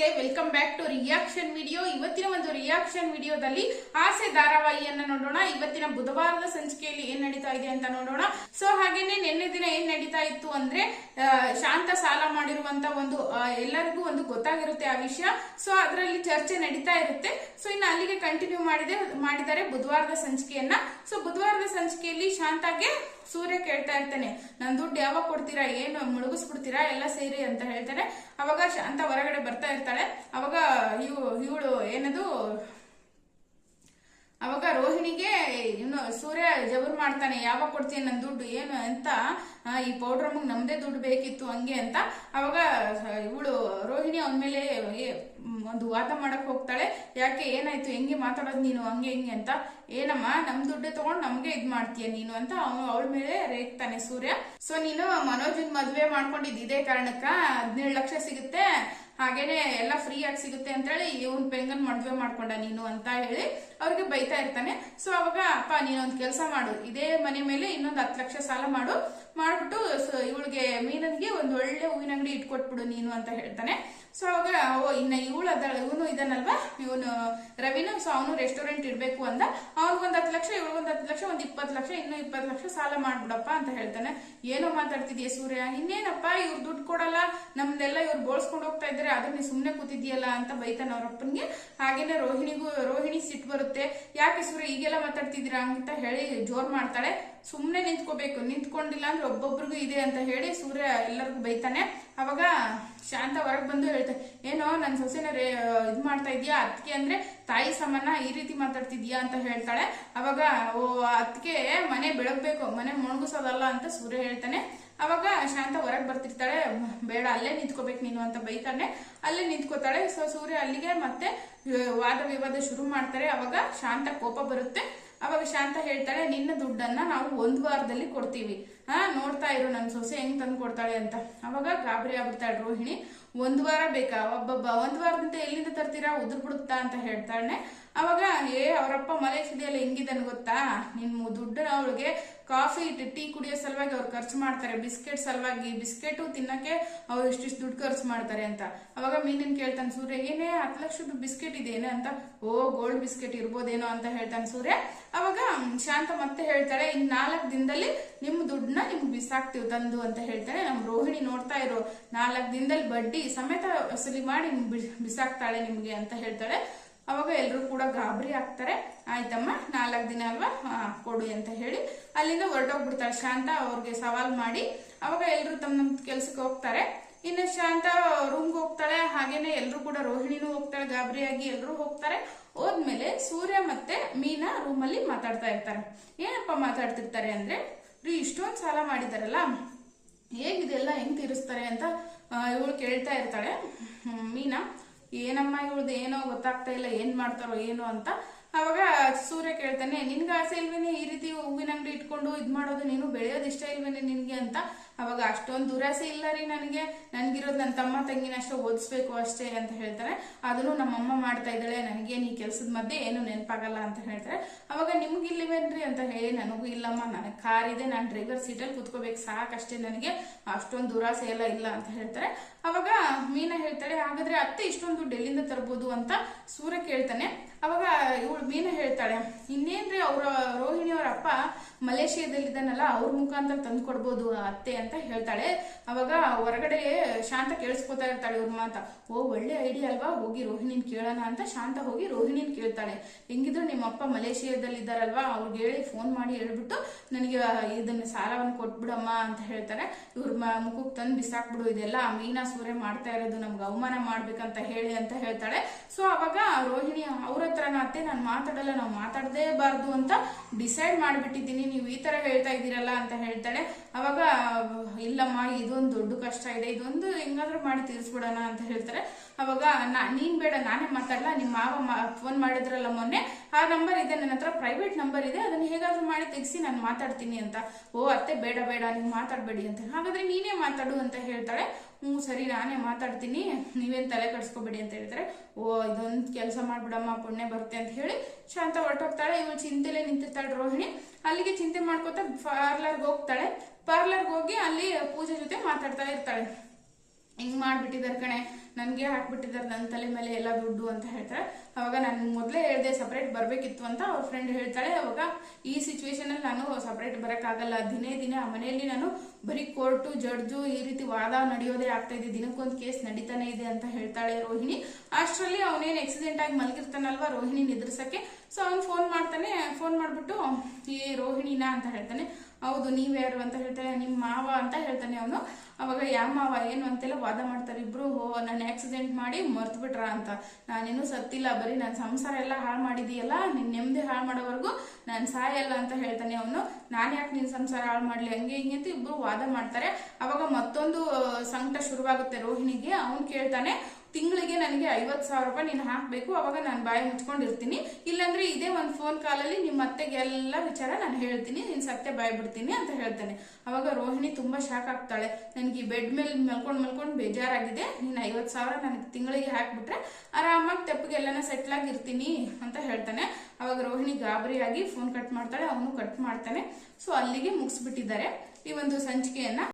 ನಮಸ್ತೆ. Welcome back to reaction video ಇವತ್ತಿನ ಒಂದು ರಿಯಾಕ್ಷನ್ ವಿಡಿಯೋದಲ್ಲಿ ಆಸೆ ಧಾರಾವಾಹಿಯನ್ನ ನೋಡೋಣ. ಇವತ್ತಿನ ಬುಧವಾರದ ಸಂಚಿಕೆಯಲ್ಲಿ ಏನ್ ನಡೀತಾ ಇದೆ ಅಂತ ನೋಡೋಣ. ಸೊ ಹಾಗೇನೆ ನಿನ್ನೆ ದಿನ ಏನ್ ನಡೀತಾ ಇತ್ತು ಅಂದ್ರೆ ಶಾಂತ ಸಾಲ ಮಾಡಿರುವಂತ ಒಂದು ಎಲ್ಲರಿಗೂ ಒಂದು ಗೊತ್ತಾಗಿರುತ್ತೆ ಆ ವಿಷಯ. ಸೊ ಅದರಲ್ಲಿ ಚರ್ಚೆ ನಡೀತಾ ಇರುತ್ತೆ. ಸೊ ಇನ್ನು ಅಲ್ಲಿಗೆ ಕಂಟಿನ್ಯೂ ಮಾಡಿದೆ ಮಾಡಿದ್ದಾರೆ ಬುಧವಾರದ ಸಂಚಿಕೆಯನ್ನ. ಸೊ ಬುಧವಾರದ ಸಂಚಿಕೆಯಲ್ಲಿ ಶಾಂತಾಗೆ ಸೂರ್ಯ ಕೇಳ್ತಾ ಇರ್ತಾನೆ, ನನ್ ದುಡ್ಡು ಯಾವಾಗ ಕೊಡ್ತೀರಾ? ಏನು? ಮುಳುಗಿಸ್ಬಿಡ್ತೀರಾ? ಎಲ್ಲ ಸೇರಿ ಅಂತ ಹೇಳ್ತಾರೆ. ಅವಾಗ ಶಾಂತ ಹೊರಗಡೆ ಬರ್ತಾ ಇರ್ತಾಳೆ. ಅವಾಗ ಇವು, ಇವಳು ಏನದು? ಅವಾಗ ರೋಹಿಣಿಗೆ ಇನ್ನು ಸೂರ್ಯ ಜಬರ್ ಮಾಡ್ತಾನೆ, ಯಾವಾಗ ಕೊಡ್ತೀನಿ ನನ್ನ ದುಡ್ಡು? ಏನು ಅಂತ? ಈ ಪೌಡ್ರ್ ಅಮ್ಮಗೆ ನಮ್ದೇ ದುಡ್ಡು ಬೇಕಿತ್ತು ಹಂಗೆ ಅಂತ. ಅವಾಗ ಇವಳು ರೋಹಿಣಿ ಅವನ ಮೇಲೆ ಒಂದು ವಾದ ಮಾಡಕ್ ಹೋಗ್ತಾಳೆ. ಯಾಕೆ ಏನಾಯ್ತು? ಹೆಂಗೆ ಮಾತಾಡೋದು ನೀನು? ಹಂಗೆ ಹೆಂಗೆ ಅಂತ. ಏನಮ್ಮ, ನಮ್ ದುಡ್ಡು ತಗೊಂಡು ನಮ್ಗೆ ಇದ್ ಮಾಡ್ತೀಯ ನೀನು ಅಂತ ಅವಳ ಮೇಲೆ ರೇಗ್ತಾನೆ ಸೂರ್ಯ. ಸೊ ನೀನು ಮನೋಜನ್ ಮದ್ವೆ ಮಾಡ್ಕೊಂಡಿದ್ದು ಇದೇ ಕಾರಣಕ್ಕ ಹದಿನೇಳು ಲಕ್ಷ ಸಿಗುತ್ತೆ. ಹಾಗೇನೆ ಎಲ್ಲ ಫ್ರೀ ಆಗಿ ಸಿಗುತ್ತೆ ಅಂತ ಹೇಳಿ ಇವನ್ ಪೆಂಗನ್ ಮದ್ವೆ ಮಾಡ್ಕೊಂಡ ನೀನು ಅಂತ ಹೇಳಿ ಅವ್ರಿಗೆ ಬೈತಾ ಇರ್ತಾನೆ. ಸೊ ಅವಾಗ, ಅಪ್ಪ, ನೀನೊಂದ್ ಕೆಲಸ ಮಾಡು. ಇದೇ ಮನೆ ಮೇಲೆ ಇನ್ನೊಂದ್ ಹತ್ತು ಲಕ್ಷ ಸಾಲ ಮಾಡು. ಮಾಡ್ಬಿಟ್ಟು ಇವಳಿಗೆ ಮೀನನ್ಗೆ ಒಂದು ಒಳ್ಳೆ ಹೂವಿನ ಅಂಗಡಿ ಇಟ್ಕೊಟ್ಬಿಡು ನೀನು ಅಂತ ಹೇಳ್ತಾನೆ. ಸೊ ಅವಾಗ, ಓ, ಇನ್ನ ಇವಳು ಅದ ಇವನು ಇದನ್ನಲ್ವಾ ಇವನು ರವಿನು, ಸೊ, ಅವನು ರೆಸ್ಟೋರೆಂಟ್ ಇಡ್ಬೇಕು ಅಂದ. ಅವ್ನಿಗೊಂದ್ ಹತ್ತು ಲಕ್ಷ ಇವಳಿಗೊಂದ್ ಹತ್ತು ಲಕ್ಷ ಒಂದ್ ಇಪ್ಪತ್ತು ಲಕ್ಷ, ಇನ್ನೂ ಇಪ್ಪತ್ತು ಲಕ್ಷ ಸಾಲ ಮಾಡ್ಬಿಡಪ್ಪ ಅಂತ ಹೇಳ್ತಾನೆ. ಏನೋ ಮಾತಾಡ್ತಿದ್ಯ ಸೂರ್ಯ? ಇನ್ನೇನಪ್ಪ, ಇವ್ರು ದುಡ್ಡು ಕೊಡಲ್ಲ, ನಮ್ದೆಲ್ಲ ಇವ್ರು ಬೋಳ್ಸ್ಕೊಂಡು ಹೋಗ್ತಾ ಇದ್ರೆ ಅದನ್ನ ನೀ ಸುಮ್ನೆ ಕೂತಿದ್ಯಲ್ಲ ಅಂತ ಬೈತಾನ ಅವ್ರ ಅಪ್ಪನಿಗೆ. ಹಾಗೇನೆ ರೋಹಿಣಿಗೂ, ರೋಹಿಣಿ ಸಿಟ್ಟು ಬರುತ್ತೆ. ಯಾಕೆ ಸೂರ್ಯ ಈಗೆಲ್ಲ ಮಾತಾಡ್ತಿದ್ದೀರಾ ಅಂತ ಹೇಳಿ ಜೋರ್ ಮಾಡ್ತಾಳೆ. ಸುಮ್ನೆ ನಿಂತ್ಕೋಬೇಕು, ನಿಂತ್ಕೊಂಡಿಲ್ಲ ಅಂದ್ರೆ ಒಬ್ಬೊಬ್ರಿಗೂ ಇದೆ ಅಂತ ಹೇಳಿ ಸೂರ್ಯ ಎಲ್ಲರಿಗೂ ಬೈತಾನೆ. ಅವಾಗ ಶಾಂತ ಹೊರಗೆ ಬಂದು ಹೇಳ್ತಾರೆ ಏನೋ ನನ್ನ ಸೊಸೆನ ರೇ ಇದು ಮಾಡ್ತಾ ಇದೀಯಾ? ಅದಕ್ಕೆ ಅಂದರೆ ತಾಯಿ ಸಮಾನ ಈ ರೀತಿ ಮಾತಾಡ್ತಿದ್ಯಾ? ಅಂತ ಹೇಳ್ತಾಳೆ. ಅವಾಗ, ಓ ಅದಕ್ಕೆ ಮನೆ ಬೆಳಗ್ಬೇಕು, ಮನೆ ಮುಣಗಿಸೋದಲ್ಲ ಅಂತ ಸೂರ್ಯ ಹೇಳ್ತಾನೆ. ಅವಾಗ ಶಾಂತ ಹೊರಗೆ ಬರ್ತಿರ್ತಾಳೆ. ಬೇಡ, ಅಲ್ಲೇ ನಿಂತ್ಕೋಬೇಕು ನೀನು, ಅಂತ ಬೈತಾನೆ. ಅಲ್ಲೇ ನಿಂತ್ಕೋತಾಳೆ. ಸೊ, ಸೂರ್ಯ ಅಲ್ಲಿಗೆ ಮತ್ತೆ ವಾದ ವಿವಾದ ಶುರು ಮಾಡ್ತಾರೆ. ಅವಾಗ ಶಾಂತ ಕೋಪ ಬರುತ್ತೆ. ಅವಾಗ ಶಾಂತ ಹೇಳ್ತಾಳೆ ನಿನ್ನ ದುಡ್ಡನ್ನ ನಾವು ಒಂದ್ ವಾರದಲ್ಲಿ ಕೊಡ್ತೀವಿ. ಹಾ, ನೋಡ್ತಾ ಇರು ನನ್ನ ಸೊಸೆ ಹೆಂಗ್ ತಂದು ಕೊಡ್ತಾಳೆ ಅಂತ. ಅವಾಗ ಗಾಬರಿ ಆಗ್ಬಿಡ್ತಾಳೆ ರೋಹಿಣಿ. ಒಂದ್ ವಾರ ಬೇಕಾ? ಒಬ್ಬೊಬ್ಬ, ಒಂದ್ ವಾರದಿಂದ ಎಲ್ಲಿಂದ ತರ್ತೀರಾ? ಉದುರ್ ಬಿಡುತ್ತಾ ಅಂತ ಹೇಳ್ತಾಳೆ. ಅವಾಗ ಏ, ಅವರಪ್ಪ ಮಲೇಷಿಯಾದಲ್ಲಿ ಹೆಂಗಿದ್ದಾನೆ ಗೊತ್ತಾ? ನಿಮ್ಮ ದುಡ್ಡು ಅವಳಿಗೆ ಕಾಫಿ ಟೀ ಕುಡಿಯೋ ಸಲುವಾಗಿ ಅವ್ರು ಖರ್ಚು ಮಾಡ್ತಾರೆ. ಬಿಸ್ಕೆಟ್ ಸಲುವಾಗಿ ಬಿಸ್ಕೆಟು ತಿನ್ನಕ್ಕೆ ಅವ್ರು ಇಷ್ಟಿಷ್ಟು ದುಡ್ಡು ಖರ್ಚು ಮಾಡ್ತಾರೆ ಅಂತ. ಅವಾಗ ಮೀನಿನ ಕೇಳ್ತಾನೆ, ಸೂರ್ಯ, ಏನೇ ಹತ್ತು ಲಕ್ಷದ ಬಿಸ್ಕೆಟ್ ಇದೇನೆ ಅಂತ? ಓ ಗೋಲ್ಡ್ ಬಿಸ್ಕೆಟ್ ಇರ್ಬೋದೇನೋ ಅಂತ ಹೇಳ್ತಾನೆ ಸೂರ್ಯ. ಅವಾಗ ಶಾಂತ ಮತ್ತೆ ಹೇಳ್ತಾಳೆ, ಇನ್ ನಾಲ್ಕು ದಿನದಲ್ಲಿ ನಿಮ್ ದುಡ್ಡನ್ನ ನಿಮ್ಗೆ ಬಿಸಾಕ್ತಿವ್, ತಂದು ಅಂತ ಹೇಳ್ತಾಳೆ. ನಮ್ಮ ರೋಹಿಣಿ ನೋಡ್ತಾ ಇರೋ ನಾಲ್ಕು ದಿನದಲ್ಲಿ ಬಡ್ಡಿ ಸಮೇತ ವಸೂಲಿ ಮಾಡಿ ಬಿಸಾಕ್ತಾಳೆ ನಿಮ್ಗೆ ಅಂತ ಹೇಳ್ತಾಳೆ. ಅವಾಗ ಎಲ್ಲರೂ ಕೂಡ ಗಾಬರಿ ಆಗ್ತಾರೆ. ಆಯ್ತಮ್ಮ, ನಾಲ್ಕು ದಿನ ಅಲ್ವಾ? ಕೊಡು ಅಂತ ಹೇಳಿ ಅಲ್ಲಿಂದ ಹೊರಟೋಗ್ಬಿಡ್ತಾಳೆ ಶಾಂತ ಅವ್ರಿಗೆ ಸವಾಲ್ ಮಾಡಿ ಅವಾಗ ಎಲ್ಲರೂ ತಮ್ಮ ನಮ್ಮ ಕೆಲ್ಸಕ್ಕೆ ಹೋಗ್ತಾರೆ. ಇನ್ನು ಶಾಂತ ರೂಮ್ಗೆ ಹೋಗ್ತಾಳೆ. ಹಾಗೇನೆ ಎಲ್ಲರೂ ಕೂಡ ರೋಹಿಣಿನೂ ಹೋಗ್ತಾಳೆ. ಗಾಬರಿಯಾಗಿ ಎಲ್ಲರೂ ಹೋಗ್ತಾರೆ. ಹೋದ್ಮೇಲೆ ಸೂರ್ಯ ಮತ್ತೆ ಮೀನಾ ರೂಮಲ್ಲಿ ಮಾತಾಡ್ತಾ ಇರ್ತಾರೆ. ಏನಪ್ಪ ಮಾತಾಡ್ತಿರ್ತಾರೆ ಅಂದ್ರೆ, ರೀ, ಇಷ್ಟೊಂದು ಸಾಲ ಮಾಡಿದಾರಲ್ಲ. ಹೇಗಿದೆಲ್ಲ ಹೆಂಗ್ ತೀರಿಸ್ತಾರೆ? ಅಂತ ಇವಳು ಕೇಳ್ತಾ ಇರ್ತಾಳೆ. ಮೀನಾ ಏನಮ್ಮ ಇವಳ್ದು ಏನೋ ಗೊತ್ತಾಗ್ತಾ ಇಲ್ಲ ಏನ್ ಮಾಡ್ತಾರೋ ಏನು ಅಂತ ಅವಾಗ ಸೂರ್ಯ ಕೇಳ್ತಾನೆ, ನಿನ್ಗೆ ಆಸೆ ಇಲ್ವೇನೆ ಈ ರೀತಿ ಹೂವಿನ ಅಂಗಡಿ ಇಟ್ಕೊಂಡು ಇದು ಮಾಡೋದು? ನೀನು ಬೆಳೆಯೋದು ಇಷ್ಟ ಇಲ್ವೇನೆ ನಿನಗೆ? ಅಂತ ಅವಾಗ, ಅಷ್ಟೊಂದು ದುರಾಸೆ ಇಲ್ಲ ರೀ ನನಗೆ. ನನ್ಗಿರೋದು ನನ್ನ ತಮ್ಮ ತಂಗಿನ ಅಷ್ಟೇ ಓದಿಸ್ಬೇಕು ಅಷ್ಟೇ, ಅಂತ ಹೇಳ್ತಾರೆ. ಅದನ್ನು ನಮ್ಮಮ್ಮ ಮಾಡ್ತಾ ಇದ್ದಾಳೆ ನನಗೇನು ಈ ಕೆಲಸದ ಮಧ್ಯೆ ಏನು ನೆನಪಾಗಲ್ಲ, ಅಂತ ಹೇಳ್ತಾರೆ. ಅವಾಗ, ನಿಮ್ಗೆ ಅಂತ ಹೇಳಿ, ನನಗೂ ಇಲ್ಲಮ್ಮ ನನಗೆ ಕಾರ್ ಇದೆ, ನಾನು ಡ್ರೈವರ್ ಸೀಟಲ್ಲಿ ಕುತ್ಕೋಬೇಕು, ಸಾಕಷ್ಟೇ ನನಗೆ, ಅಷ್ಟೊಂದು ದುರಾಸೆ ಎಲ್ಲ ಇಲ್ಲ, ಅಂತ ಹೇಳ್ತಾರೆ. ಅವಾಗ, ಮೀನಾ ಹೇಳ್ತಾಳೆ, ಹಾಗಾದ್ರೆ ಅತ್ತೆ ಇಷ್ಟೊಂದು ದುಡ್ಡು ಎಲ್ಲಿಂದ ತರ್ಬೋದು? ಅಂತ ಸೂರ್ಯ ಕೇಳ್ತಾನೆ. ಅವಾಗ, ಇವಳು ಮೀನಾ ಹೇಳ್ತಾಳೆ ಇನ್ನೇನ್ರಿ ಅವರ ರೋಹಿಣಿ ಅವ್ರ ಅಪ್ಪ ಮಲೇಷಿಯಾದಲ್ಲಿದ್ದಾನಲ್ಲ, ಅವ್ರ ಮುಖಾಂತರ ತಂದು ಕೊಡ್ಬೋದು ಅತ್ತೆ ಅಂತ ಹೇಳ್ತಾಳೆ. ಅವಾಗ ಹೊರಗಡೆ ಶಾಂತ ಕೇಳಿಸ್ಕೊತಾ ಇರ್ತಾಳೆ ಇವ್ರ ಮಾತ ಓ, ಒಳ್ಳೆ ಐಡಿಯಾ ಅಲ್ವಾ? ಹೋಗಿ ರೋಹಿಣಿನ ಕೇಳೋಣ ಅಂತ ಶಾಂತ ಹೋಗಿ ರೋಹಿಣಿನ ಕೇಳ್ತಾಳೆ. ಹೆಂಗಿದ್ರು ನಿಮ್ಮ ಅಪ್ಪ ಮಲೇಷಿಯಾದಲ್ಲಿ ಇದ್ದಾರಲ್ವಾ ಅವ್ರಿಗೆ ಹೇಳಿ ಫೋನ್ ಮಾಡಿ ಹೇಳ್ಬಿಟ್ಟು ನನಗೆ ಇದನ್ನ ಸಾಲವನ್ನು ಕೊಟ್ಬಿಡಮ್ಮ ಅಂತ ಹೇಳ್ತಾರೆ. ಇವ್ರ ಮುಖಕ್ಕೆ ತಂದು ಬಿಸಾಕ್ಬಿಡು, ಇದೆಲ್ಲ ಮೀನಾ ಸೂರೆ ಮಾಡ್ತಾ ಇರೋದು, ನಮ್ಗೆ ಅವಮಾನ ಮಾಡ್ಬೇಕಂತ ಹೇಳಿ ಅಂತ ಹೇಳ್ತಾಳೆ. ಸೊ ಅವಾಗ ರೋಹಿಣಿ ಅವ್ರ ಹತ್ರನ ಅತ್ತೆ, ನಾನು ಮಾತಾಡಲ್ಲ, ನಾವು ಮಾತಾಡದೇ ಬಾರ್ದು ಅಂತ ಡಿಸೈಡ್ ಮಾಡಿಬಿಟ್ಟಿದ್ದೀನಿ. ನೀವು ಈ ತರ ಹೇಳ್ತಾ ಇದ್ದೀರಲ್ಲ ಅಂತ ಹೇಳ್ತಾಳೆ. ಅವಾಗ, ಇಲ್ಲಮ್ಮ, ಇದೊಂದು ದೊಡ್ಡ ಕಷ್ಟ ಇದೆ, ಇದೊಂದು ಹೆಂಗಾದ್ರೂ ಮಾಡಿ ತೀರಿಸ್ಬಿಡೋಣ ಅಂತ ಹೇಳ್ತಾರೆ. ಅವಾಗ, ನಾ, ನೀನ್ ಬೇಡ, ನಾನೇ ಮಾತಾಡಲ್ಲ ನಿಮ್ಮ ಮಾವ ಫೋನ್ ಮಾಡಿದ್ರಲ್ಲ ಮೊನ್ನೆ ಆ ನಂಬರ್ ಇದೆ, ನನ್ನ ಹತ್ರ ಪ್ರೈವೇಟ್ ನಂಬರ್ ಇದೆ, ಅದನ್ನ ಹೇಗಾದ್ರೂ ಮಾಡಿ ತೆಗಿಸಿ ನಾನು ಮಾತಾಡ್ತೀನಿ ಅಂತ. ಓ, ಅತ್ತೆ, ಬೇಡ ಬೇಡ, ನೀವು ಮಾತಾಡಬೇಡಿ ಅಂತ. ಹಾಗಾದ್ರೆ ನೀನೇ ಮಾತಾಡು ಅಂತ ಹೇಳ್ತಾಳೆ ಹ್ಞೂ ಸರಿ, ನಾನೇ ಮಾತಾಡ್ತೀನಿ. ನೀವೇನು ತಲೆ ಕಟ್ಸ್ಕೊಬೇಡಿ ಅಂತ ಹೇಳ್ತಾರೆ. ಓ, ಇದೊಂದು ಕೆಲಸ ಮಾಡ್ಬಿಡಮ್ಮ, ಪುಣ್ಯ ಬರುತ್ತೆ ಅಂತ ಹೇಳಿ ಶಾಂತ ಹೊರಟೋಗ್ತಾಳೆ. ಇವಳು ಚಿಂತೆಲೆ ನಿಂತಿರ್ತಾಳೆ ರೋಹಿಣಿ. ಅಲ್ಲಿಗೆ ಚಿಂತೆ ಮಾಡ್ಕೋತಾ ಪಾರ್ಲರ್ಗೆ ಹೋಗ್ತಾಳೆ. ಪಾರ್ಲರ್ಗೆ ಹೋಗಿ ಅಲ್ಲಿ ಪೂಜೆ ಜೊತೆ ಮಾತಾಡ್ತಾ ಇರ್ತಾಳೆ. ಹಿಂಗ್ ಮಾಡ್ಬಿಟ್ಟಿದಾರೆ ಕಣೆ. ನನಗೆ ಹಾಕ್ಬಿಟ್ಟಿದ್ದಾರೆ ನನ್ನ ತಲೆ ಮೇಲೆ ಎಲ್ಲ ದುಡ್ಡು ಅಂತ ಹೇಳ್ತಾರೆ. ಅವಾಗ ನಾನು ಮೊದಲೇ ಹೇಳಿದೆ, ಸಪ್ರೇಟ್ ಬರಬೇಕಿತ್ತು ಅಂತ ಅವ್ರ ಫ್ರೆಂಡ್ ಹೇಳ್ತಾಳೆ. ಅವಾಗ ಈ ಸಿಚುವೇಶನಲ್ಲಿ ನಾನು ಸಪ್ರೇಟ್ ಬರೋಕ್ಕಾಗಲ್ಲ. ದಿನೇ ದಿನೇ ಆ ಮನೆಯಲ್ಲಿ ನಾನು ಬರೀ ಕೋರ್ಟು, ಜಡ್ಜು ಈ ರೀತಿ ವಾದ ನಡೆಯೋದೇ ಆಗ್ತಾ ಇದೆ. ದಿನಕ್ಕೊಂದು ಕೇಸ್ ನಡೀತಾನೆ ಇದೆ ಅಂತ ಹೇಳ್ತಾಳೆ ರೋಹಿಣಿ. ಅಷ್ಟರಲ್ಲಿ ಅವನೇನು ಆಕ್ಸಿಡೆಂಟ್ ಆಗಿ ಮಲಗಿರ್ತಾನಲ್ವಾ ರೋಹಿಣಿ ನಿದ್ರಿಸಕ್ಕೆ? ಸೊ ಅವ್ನು ಫೋನ್ ಮಾಡ್ತಾನೆ ಫೋನ್ ಮಾಡಿಬಿಟ್ಟು, ಈ ರೋಹಿಣಿನ? ಅಂತ ಹೇಳ್ತಾನೆ. ಹೌದು ನೀವ್ಯಾರು ಅಂತ ಹೇಳ್ತಾರೆ ನಿಮ್ಮ ಮಾವ ಅಂತ ಹೇಳ್ತಾನೆ ಅವನು. ಅವಾಗ ಯಾವ ಮಾವ, ಏನು ಅಂತೆಲ್ಲ ವಾದ ಮಾಡ್ತಾರೆ. ಇಬ್ರು, ಹೋ, ನಾನು ಆಕ್ಸಿಡೆಂಟ್ ಮಾಡಿ ಮರ್ತು ಬಿಟ್ರ ಅಂತ. ನಾನೇನು ಸತ್ತಿಲ್ಲ, ಬರೀ ನನ್ನ ಸಂಸಾರ ಎಲ್ಲ ಹಾಳು ಮಾಡಿದೀಯಲ್ಲ ನಿನ್ ನೆಮ್ಮದಿ ಹಾಳು ಮಾಡೋವರೆಗೂ ನಾನು ಸಾಯಲ್ಲ ಅಂತ ಹೇಳ್ತಾನೆ ಅವನು. ನಾನು ಯಾಕೆ ನಿನ್ನ ಸಂಸಾರ ಹಾಳು ಮಾಡ್ಲಿ? ಹಂಗೆ ಹಿಂಗೆ ಅಂತ ಇಬ್ರು ವಾದ ಮಾಡ್ತಾರೆ. ಅವಾಗ ಮತ್ತೊಂದು ಸಂಕಟ ಶುರುವಾಗುತ್ತೆ ರೋಹಿಣಿಗೆ. ಅವನು ಕೇಳ್ತಾನೆ ತಿಂಗಳಿಗೆ ನನಗೆ ಐವತ್ತು ಸಾವಿರ ರೂಪಾಯಿ ನೀನು ಹಾಕಬೇಕು, ಅವಾಗ ನಾನು ಬಾಯಿ ಮುಚ್ಕೊಂಡಿರ್ತೀನಿ. ಇಲ್ಲಾಂದ್ರೆ ಇದೇ ಒಂದು ಫೋನ್ ಕಾಲಲ್ಲಿ ನಿಮ್ಮ ಅತ್ತೆಗೆಲ್ಲ ವಿಚಾರ ನಾನು ಹೇಳ್ತೀನಿ, ನೀನು ಸತ್ಯ ಬಾಯಿ ಬಿಡ್ತೀನಿ ಅಂತ ಹೇಳ್ತಾನೆ. ಅವಾಗ ರೋಹಿಣಿ ತುಂಬ ಶಾಕ್ ಆಗ್ತಾಳೆ. ನನಗೆ ಈ ಬೆಡ್ ಮೇಲೆ ಮಲ್ಕೊಂಡು ಮಲ್ಕೊಂಡು ಬೇಜಾರಾಗಿದೆ. ನೀನು ಐವತ್ತು ಸಾವಿರ ನನಗೆ ತಿಂಗಳಿಗೆ ಹಾಕಿಬಿಟ್ರೆ ಆರಾಮಾಗಿ ತೆಪ್ಪಗೆ ಎಲ್ಲನ ಸೆಟ್ಲ್ ಆಗಿರ್ತೀನಿ ಅಂತ ಹೇಳ್ತಾನೆ. ಅವಾಗ ರೋಹಿಣಿ ಗಾಬರಿಯಾಗಿ ಫೋನ್ ಕಟ್ ಮಾಡ್ತಾಳೆ, ಅವನು ಕಟ್ ಮಾಡ್ತಾನೆ. ಸೊ ಅಲ್ಲಿಗೆ ಮುಗಿಸ್ಬಿಟ್ಟಿದ್ದಾರೆ ಈ ಒಂದು ಸಂಚಿಕೆಯನ್ನ.